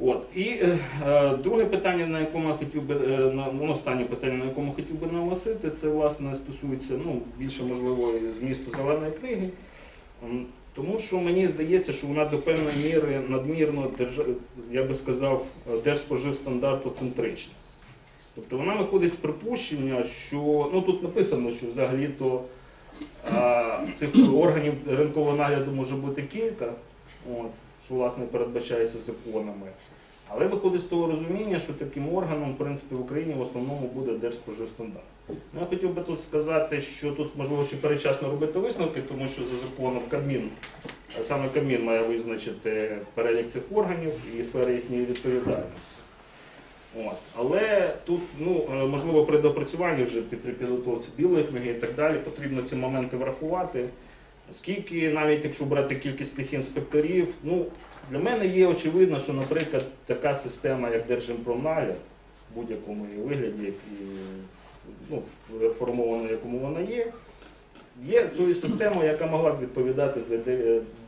От. І е, е, друге питання, на якому я хотів би, е, на, ну, останнє питання, на якому хотів би наголосити, це власне стосується ну, більше можливо змісту зеленої книги. Тому що мені здається, що вона до певної міри надмірно, я би сказав, держспоживстандартоцентрична. Тобто вона виходить з припущення, що ну тут написано, що взагалі-то цих органів ринкового нагляду може бути кілька, от, що власне передбачається законами. Але виходить з того розуміння, що таким органом, в принципі, в Україні в основному буде Держспоживстандарт. Ну, я хотів би тут сказати, що тут можливо ще передчасно робити висновки, тому що за законом Кабмін, саме Кабмін має визначити перелік цих органів і сфери їхньої відповідальності. От. Але тут, ну, е, можливо, при допрацюванні вже при підготовці білої книги і так далі, потрібно ці моменти врахувати. Оскільки навіть якщо брати кількість тих інспекторів, ну, для мене є очевидно, що, наприклад, така система, як Держимпромнагляд, в будь-якому її вигляді, ну, формовано, якому вона є, є тою системою, яка могла б відповідати за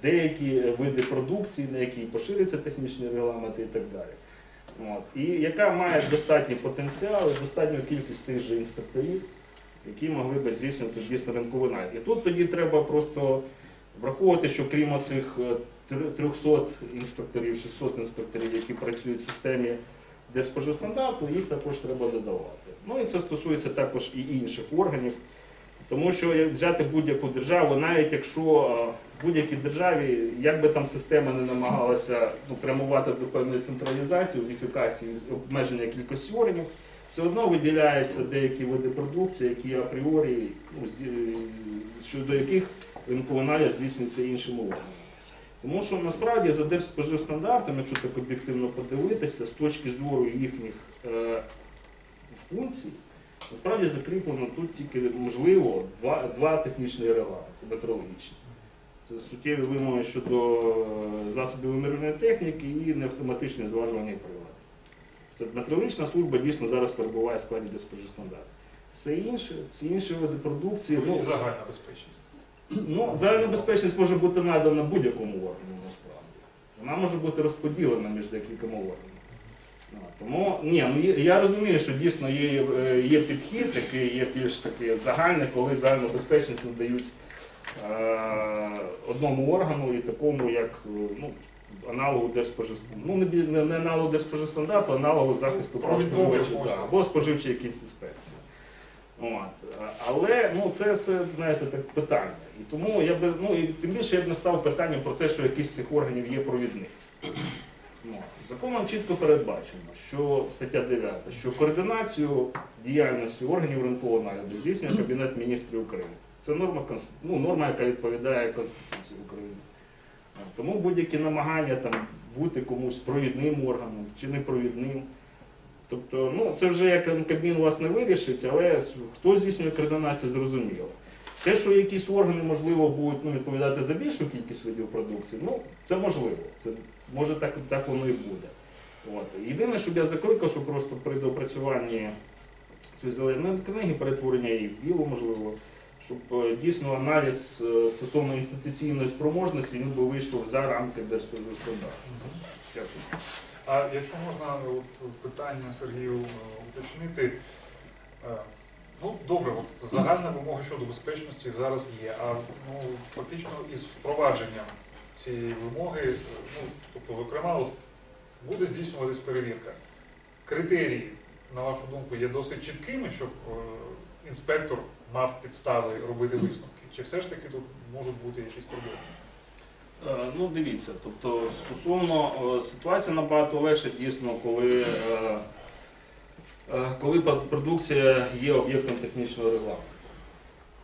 деякі види продукції, на які поширюються технічні регламенти і так далі. От. І яка має достатній потенціал достатню кількість тих же інспекторів, які могли б здійснювати дійсно ринковий нагляд. І тут тоді треба просто враховувати, що крім цих 300 інспекторів, 600 інспекторів, які працюють в системі Держспоживстандарту, їх також треба додавати. Ну і це стосується також і інших органів. Тому що взяти будь-яку державу, навіть якщо е, в будь-якій державі, як би там система не намагалася ну, прямувати до певної централізації, уніфікації, обмеження кількості органів, все одно виділяються деякі види продукції, які апріорі, ну, е, щодо яких ринковий нагляд здійснюється іншими органами. Тому що насправді за держспоживстандартом, якщо так об'єктивно подивитися, з точки зору їхніх е, функцій, насправді закріплено тут тільки можливо два, два технічні регламенти метрологічні. Це суттєві вимоги щодо е, засобів вимірювальної техніки і неавтоматичне зважування приладів. Це метрологічна служба дійсно зараз перебуває в складі держспоживстандарту. Все інше, всі інші види продукції. Ну, ну, загальна безпечність. Ну, загальна безпечність може бути надана будь-якому органу насправді. Вона може бути розподілена між декількома органами. Тому ні, ну я розумію, що дійсно є, е, є підхід, який є більш такий загальний, коли загальну безпечність надають е, одному органу і такому, як е, ну, аналогу держспоживстандарту. Ну, не, не, аналогу держспоживстандарту, а аналогу захисту Провідного споживачів, да, або споживчої якісь інспекції. От. Але ну, це, це знаєте, так питання. І тому я би, ну і тим більше я б не став питанням про те, що якийсь з цих органів є провідним. Ну, законом чітко передбачено, що стаття 9, що координацію діяльності органів ринкового нагляду здійснює Кабінет міністрів України. Це норма, ну, норма, яка відповідає Конституції України. Тому будь-які намагання там, бути комусь провідним органом чи непровідним. Тобто, ну, це вже як Кабмін власне вирішить, але хто здійснює координацію, зрозуміло. Те, що якісь органи, можливо, будуть ну, відповідати за більшу кількість видів продукції, ну, це можливо. Це, може так, так воно і буде. От. Єдине, щоб я закликав, що просто при доопрацюванні цієї зеленої книги, перетворення її в білу, можливо, щоб е, дійсно аналіз е, стосовно інституційної спроможності він би вийшов за рамки Держспоживстандарту. Дякую. А якщо можна от, питання Сергію е, уточнити, е, ну добре, от загальна вимога щодо безпечності зараз є, а ну, фактично із впровадженням цієї вимоги, е, ну, тобто, зокрема, от, буде здійснюватись перевірка. Критерії, на вашу думку, є досить чіткими, щоб е, інспектор мав підстави робити висновки? Чи все ж таки тут можуть бути якісь проблеми? Е, Ну, дивіться, тобто стосовно е, ситуація набагато легше дійсно, коли, е, коли продукція є об'єктом технічного регламенту.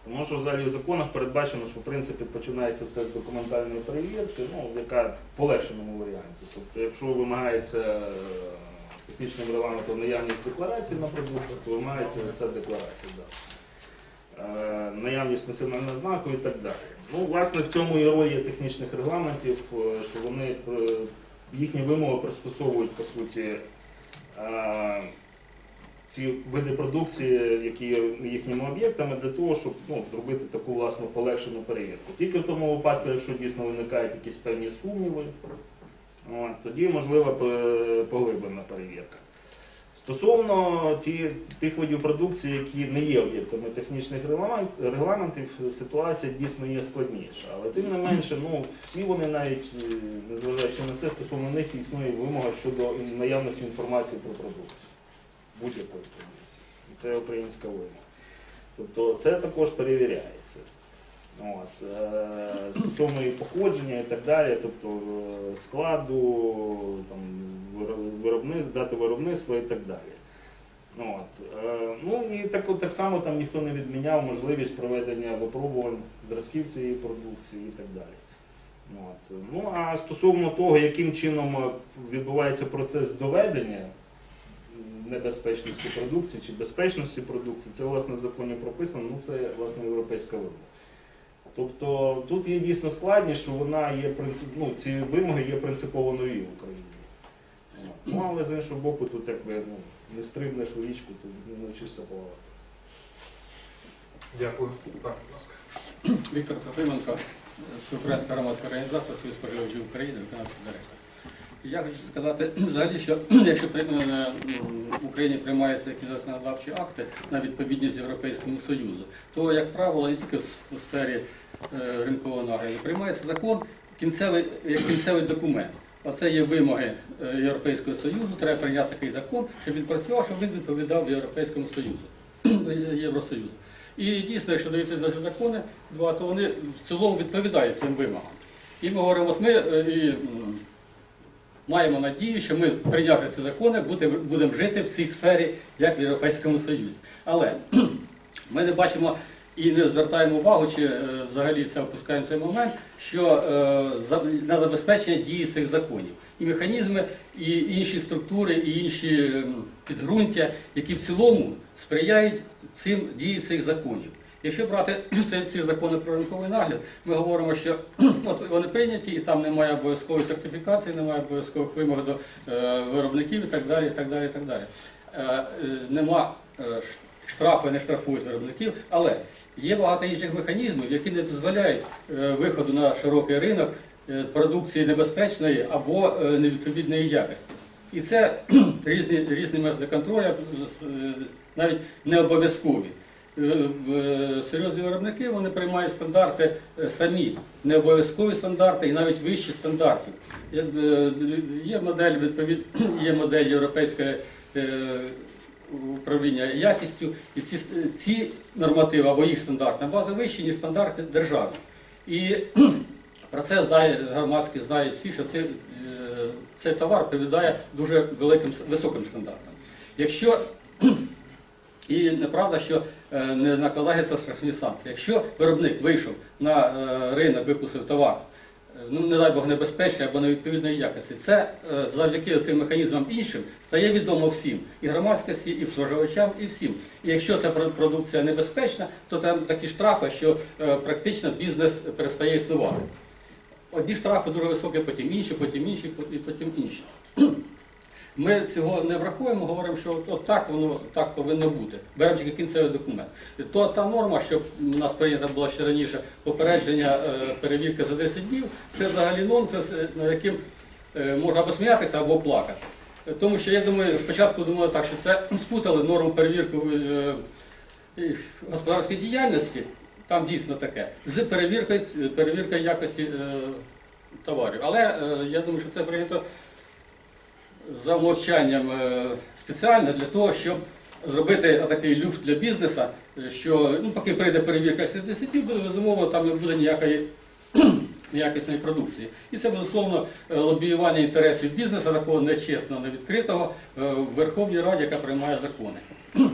Тому що взагалі в законах передбачено, що в принципі починається все з документальної перевірки, ну, яка в полегшеному варіанті. Тобто, якщо вимагається технічним регламентом наявність декларації на продукт, то вимагається ця декларація. Да. Е, наявність національного знаку і так далі. Ну, власне, в цьому і роль є технічних регламентів, е, що вони е, їхні вимоги пристосовують по суті ці види продукції, які є їхніми об'єктами, для того, щоб ну, зробити таку власну полегшену перевірку. Тільки в тому випадку, якщо дійсно виникають якісь певні сумніви, Тоді можлива поглиблена перевірка. Стосовно тих видів продукції, які не є об'єктами технічних регламентів, ситуація дійсно є складніша. Але тим не менше, ну, всі вони навіть, е, незважаючи на це, стосовно них існує вимога щодо наявності інформації про продукцію. Будь-якої продукції. І це українська вимога. Тобто це також перевіряється. От, е, стосовно і походження і так далі, тобто е, складу, там, виро- виробни, дати виробництва і так далі. От, е, ну і так, так само там ніхто не відміняв можливість проведення випробувань зразків цієї продукції і так далі. От. Ну а стосовно того, яким чином відбувається процес доведення небезпечності продукції чи безпечності продукції, це власне в законі прописано, ну це власне європейська вимога. Тобто тут є дійсно складність, що вона є принцип, ну, ці вимоги є принципово нові в Україні. Ну, але з іншого боку, тут якби ну, не стрибнеш у річку, то не навчишся плавати. Дякую. Так, будь ласка. Віктор Трофименко, Всеукраїнська громадська організація Союз споживачів України, виконавчий директор. Я хочу сказати взагалі, що якщо е, в Україні приймаються якісь законодавчі акти на відповідність Європейському Союзу, то, як правило, не тільки в сфері е, ринкового нагляду, приймається закон кінцевий, як кінцевий документ. Оце є вимоги е, Європейського Союзу, треба прийняти такий закон, щоб він працював, щоб він відповідав Європейському Союзу, Євросоюзу. І дійсно, якщо даються наші закони, то вони в цілому відповідають цим вимогам. І ми говоримо, от ми і, маємо надію, що ми, прийнявши ці закони, будемо жити в цій сфері, як в Європейському Союзі. Але ми не бачимо і не звертаємо увагу, чи е, взагалі це опускаємо цей момент, що е, на забезпечення дії цих законів. І механізми, і інші структури, і інші підґрунтя, які в цілому сприяють цим дії цих законів. Якщо брати ці, закони про ринковий нагляд, ми говоримо, що от вони прийняті, і там немає обов'язкової сертифікації, немає обов'язкових вимог до е, виробників і так далі. І так далі, і так далі. Е, е, нема е, ш- штрафи, не штрафують виробників, але є багато інших механізмів, які не дозволяють виходу на широкий ринок продукції небезпечної або невідповідної якості. І це різні, різні методи контролю, навіть не обов'язкові. Е, е, Серйозні виробники вони приймають стандарти е, самі, не обов'язкові стандарти і навіть вищі стандартів. Є, модель відповід, є модель європейської управління якістю, і ці, ці нормативи або їх стандарти набагато вищі, ніж стандарти держави. І про це знає громадські знають всі, що цей, цей товар відповідає дуже великим високим стандартам. Якщо і неправда, що е, не накладаються страшні санкції. Якщо виробник вийшов на е, ринок, випустив товар, е, ну не дай Бог небезпечний або невідповідної якості, це завдяки цим механізмам іншим стає відомо всім і громадськості, і споживачам, і всім. І якщо ця продукція небезпечна, то там такі штрафи, що практично бізнес перестає існувати. Одні штрафи дуже високі, потім інші, потім інші, і потім інші. Ми цього не врахуємо, говоримо, що от, так воно так повинно бути. Беремо тільки кінцевий документ. То та норма, що у нас прийнята була ще раніше, попередження е, перевірки за 10 днів, це взагалі нонсенс, е, над яким е, можна або сміятися, або плакати. Тому що я думаю, спочатку думали так, що це спутали норму перевірки господарської діяльності, там дійсно таке, з перевіркою, перевіркою якості товарів. Але я думаю, що це прийнято за умовчанням е, спеціально для того, щоб зробити такий люфт для бізнесу, що ну, поки прийде перевірка 60 буде безумовно, там не буде ніякої якісної продукції. І це, безусловно, е, лобіювання інтересів бізнесу, такого нечесного, невідкритого, е, в Верховній Раді, яка приймає закони.